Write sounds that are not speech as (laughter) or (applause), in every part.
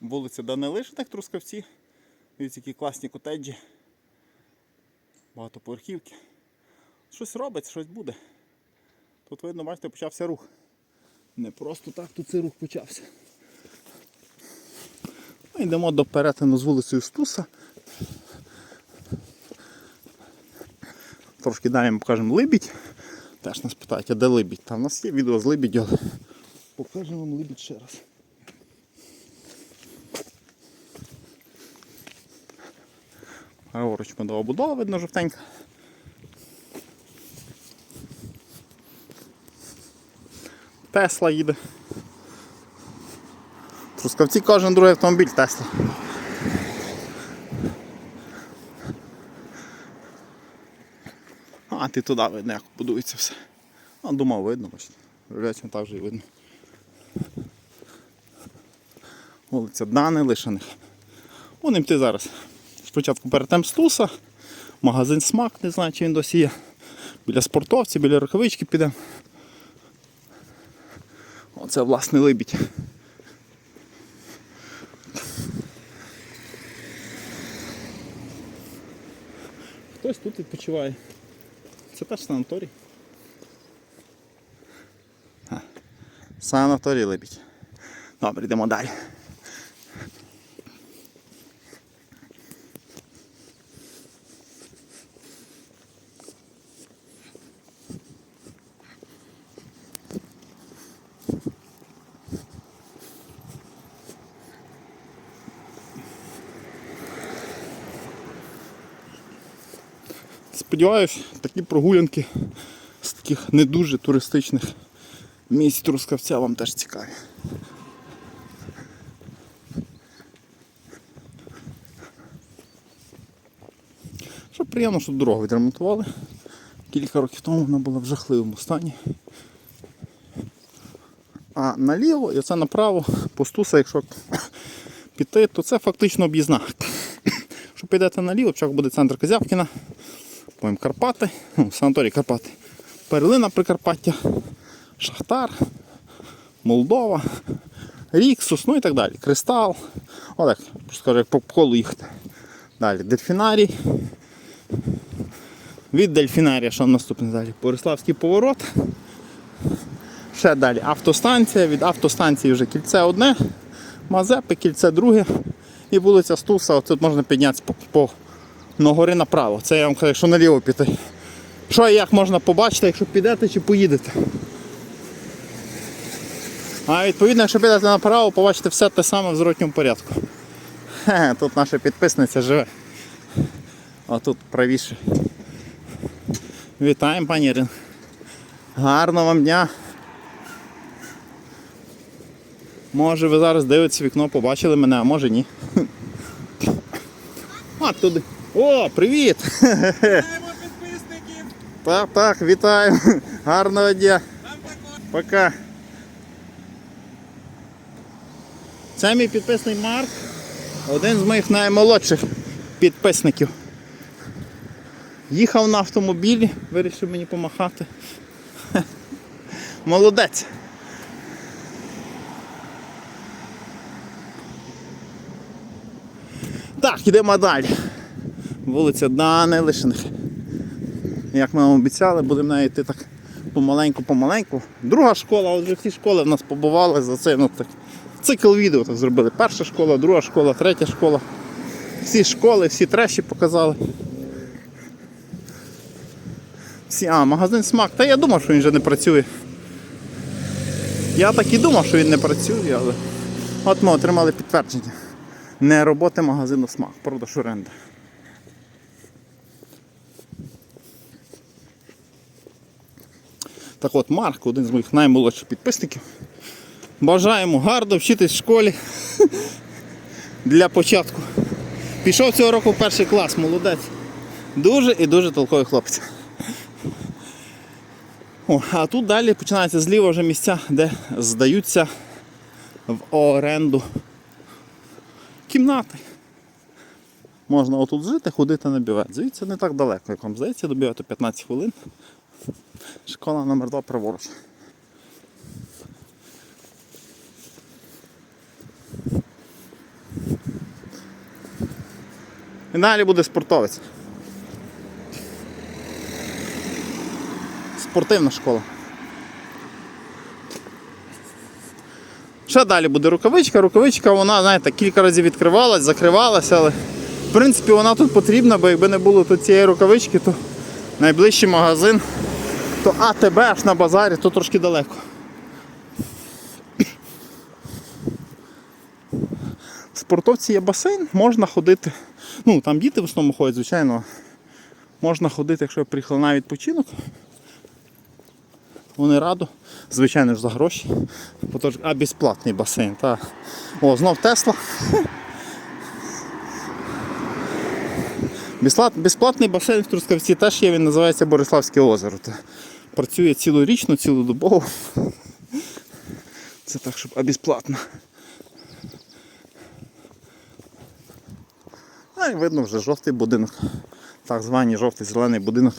Вулиця Данилишиних Трускавці. Дивіться, які класні котеджі. Багатоповерхівки. Щось робиться, щось буде. Тут видно, бачите, почався рух. Не просто так тут цей рух почався. Ми йдемо до перетину з вулицею Стуса. Трошки далі ми покажемо Либідь. Теж нас питають, а де Либідь? Та в нас є відео з Либіддю, але покажемо вам Либідь ще раз. Праворуч медова будова, видно жовтенька. Тесла їде. Трускавці кожен другий автомобіль Тесла. А, ти туди видно, як будується все. А, думав, видно, бачите. Виявляється, так же і видно. Вулиця Дани Лишаних. Будемо йти зараз. Спочатку перетем Стуса, магазин Смак, не знаю, чи він досі є. Біля спортовців, біля рукавички підемо. Оце власне либідь. Хтось тут відпочиває. Це теж санаторій. Санаторій либідь. Добре, йдемо далі. Сподіваюсь, такі прогулянки з таких не дуже туристичних місць Трускавця вам теж цікаві. Що приємно, що дорогу відремонтували. Кілька років тому вона була в жахливому стані. А наліво і оце направо, по Стуса, якщо піти, то це фактично об'їзна. Якщо підете наліво, спочатку буде центр Козявкіна, потім Карпати, ну, санаторій Карпати, Перлина Прикарпаття, Шахтар, Молдова, Ріксус, ну і так далі. Кристал. Просто скажу, як по колу їхати. Далі дельфінарій. Від дельфінарія, що наступне далі? Бориславський поворот. Ще далі автостанція, від автостанції вже кільце одне, Мазепи, кільце друге і вулиця Стуса. Тут можна піднятися по, по на гори направо. Це я вам кажу, якщо наліво піти. Що і як можна побачити, якщо підете чи поїдете. А відповідно, якщо підете направо, побачите все те саме в зворотньому порядку. Хе, тут наша підписниця живе. А тут правіше. Вітаємо, пані Ірин. Гарного вам дня. Може ви зараз дивитесь вікно, побачили мене, а може ні. А туди. О, привіт! Вітаємо підписників! Так, так, вітаю. Гарного дня. Нам також Пока. Це мій підписний Марк. Один з моїх наймолодших підписників. Їхав на автомобілі, вирішив мені помахати. Молодець. Так, йдемо далі. Вулиця Данилишиних. Як ми вам обіцяли, будемо нею йти так помаленьку-помаленьку. Друга школа, от вже всі школи в нас побували за це. Ну, так, цикл відео так зробили. Перша школа, друга школа, третя школа. Всі школи, всі трещі показали. Всі, а, магазин смак. Та я думав, що він вже не працює. Я так і думав, що він не працює, але от ми отримали підтвердження. Не роботи магазину смак, продаж оренда. Так от, Марк, один з моїх наймолодших підписників. Бажаємо гарно вчитись в школі (laughs) для початку. Пішов цього року в перший клас, молодець. Дуже і дуже толковий хлопець. О, а тут далі починаються зліва вже місця, де здаються в оренду кімнати. Можна отут жити, ходити на бювет. Звідси не так далеко, як вам здається, до бювету 15 хвилин. Школа номер 2 праворуч. І далі буде спортовець. Спортивна школа. Ще далі буде рукавичка. Рукавичка, вона, знаєте, кілька разів відкривалась, закривалася, але в принципі вона тут потрібна, бо якби не було тут цієї рукавички, то найближчий магазин, то АТБ аж на базарі, то трошки далеко. В спортовці є басейн, можна ходити. Ну, там діти в основному ходять, звичайно. Можна ходити, якщо я приїхав на відпочинок. Вони радо, звичайно ж за гроші. А безплатний басейн. Та. О, знов Тесла. Безплатний басейн в Трускавці теж є, він називається Бориславське озеро. Працює цілорічно, цілодобово. Це так, щоб а безплатно. А і видно вже жовтий будинок. Так званий жовтий зелений будинок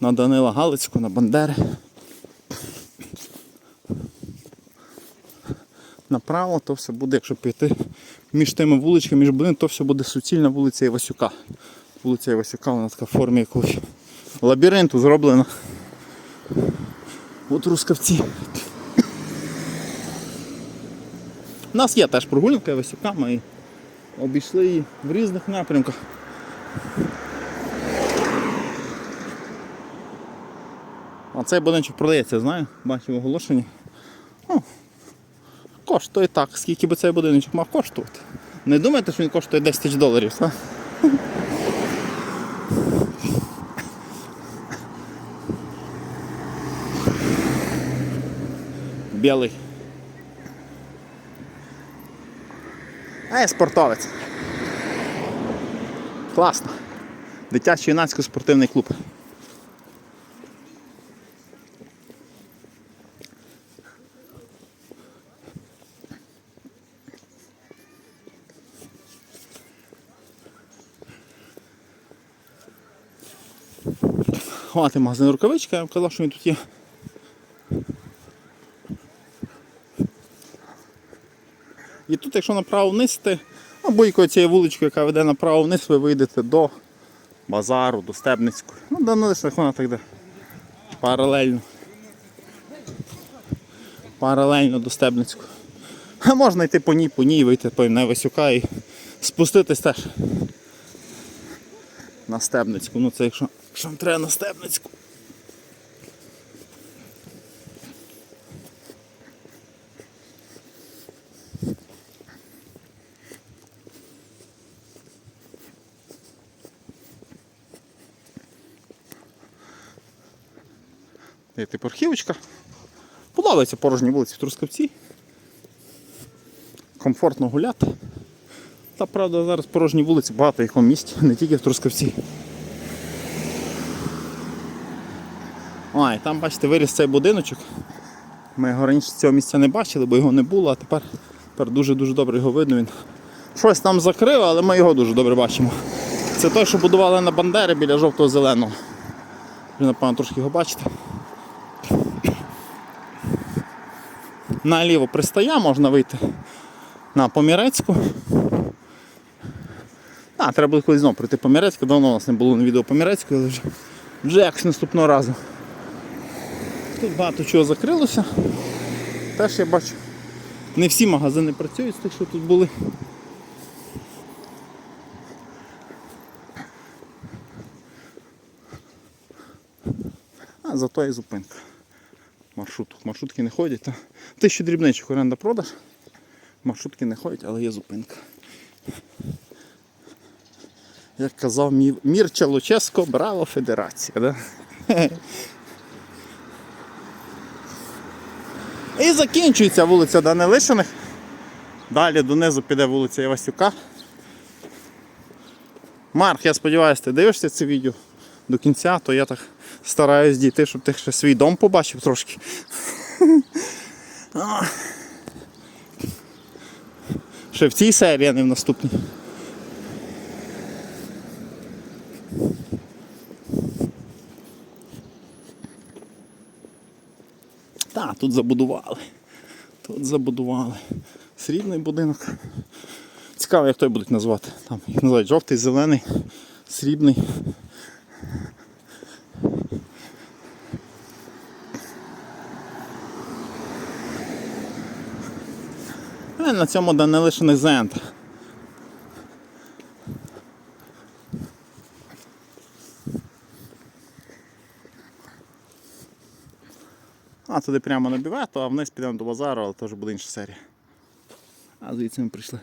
на Данила Галицьку, на Бандери. Направо то все буде, якщо піти між тими вуличками, між будинками, то все буде суцільна вулиця Івасюка. Вулиця Івасюка, вона така в формі якогось лабіринту зроблена. От рускавці. У нас є теж прогулянка Івасюка, ми обійшли її в різних напрямках. А цей будиночок продається, знаю, бачив оголошення. Ну, коштує так, скільки би цей будиночок мав коштувати. Не думайте, що він коштує 10 тисяч доларів, так? Білий. А я спортовець. Класно. Дитячий юнацько спортивний клуб. Хвати магазин рукавичка, я вам казав, що він тут є. Тут, якщо направо вниз, ти, ну, будь-якою цією вуличкою, яка веде направо вниз, ви вийдете до базару, до Стебницької. Ну, до налишних вона так йде. Паралельно. Паралельно до Стебницької. А можна йти по ній, по ній, вийти по на Васюка і спуститись теж на Стебницьку. Ну це якщо, якщо треба на Стебницьку. Є типу архівочка. Подобається порожні вулиці в Трускавці. Комфортно гуляти. Та правда зараз порожні вулиці багато в якому місті, не тільки в Трускавці. А, там, бачите, виріс цей будиночок. Ми його раніше цього місця не бачили, бо його не було, а тепер, тепер дуже-дуже добре його видно. Він щось там закрив, але ми його дуже добре бачимо. Це той, що будували на Бандери біля жовтого зеленого. Ви, напевно, трошки його бачите. Наліво пристає, можна вийти на Помірецьку. А, треба буде колись знову прийти Помірецьку, давно у нас не було на відео Помірецьку, але вже, вже якось наступного разу. Тут багато чого закрилося. Теж я бачу. Не всі магазини працюють з тих, що тут були. А зато і зупинка. Маршруток. Маршрутки не ходять. Та... Тисячу дрібничок оренда продаж. Маршрутки не ходять, але є зупинка. Як казав Мі- Мірча Луческо, браво федерація. Да? І закінчується вулиця Данилишиних. Далі донизу піде вулиця Івасюка. Марк, я сподіваюся, ти дивишся це відео до кінця, то я так стараюсь дійти, щоб ти ще свій дом побачив трошки. Ще в цій серії, а не в наступній. Так, тут забудували. Тут забудували. Срібний будинок. Цікаво, як той будуть назвати. Там їх називають жовтий, зелений, срібний. Е, На цьому не лишений зент. А, туди прямо на бювету, а вниз підемо до базару, але теж буде інша серія. А звідси ми прийшли.